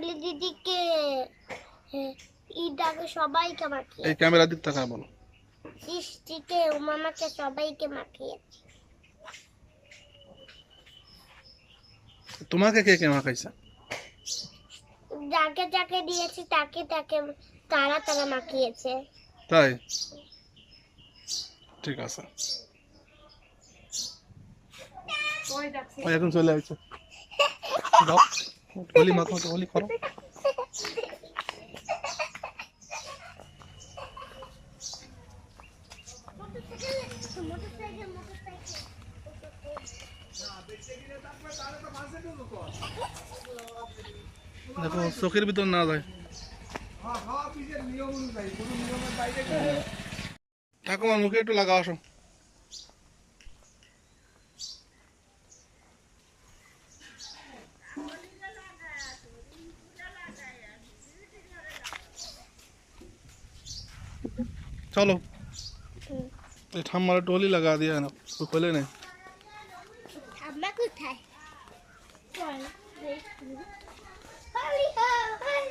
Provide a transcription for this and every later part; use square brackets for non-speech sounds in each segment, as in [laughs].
কাকলি দিদিকে ইদাকে সবাইকে মাখিয়ে এই ক্যামেরা দিক তাকায় বলো? সৃষ্টিকে উমামাকে সবাইকে মাখিয়েছে। তোমাকে কে কে মাখাইছে? যাকে যাকে দিয়েছি তাকে তাকে তারা তারা মাখিয়েছে। তাই? ঠিক আছে। ওই এখন চলে আসছে [laughs] হোলি মাখো হোলি করো। দেখো চোখের ভিতর না যায়। ঠাকুমার মুখে একটু লাগা আসো। চলো এই ঠাম্মার টলি লাগা দিয়ে না ওই খোলে নেই ঠাম্মা কোথায় হরি হো হরি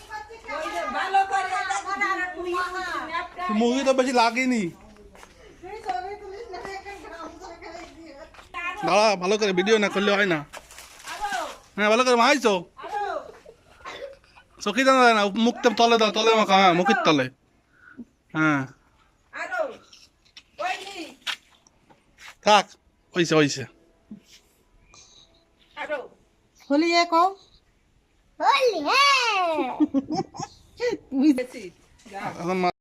মুভি তো বেশি লাগেনি দাঁড়া ভালো করে ভিডিও না করলে হয় না হ্যাঁ ভালো করে মাইছো চকি দাও না মুখতে তলে দাও তলে মাখা হ্যাঁ মুখের তলে হ্যাঁ থাক হইছে হইছে হলি এ কও হলি হ্যাঁ এখন মা-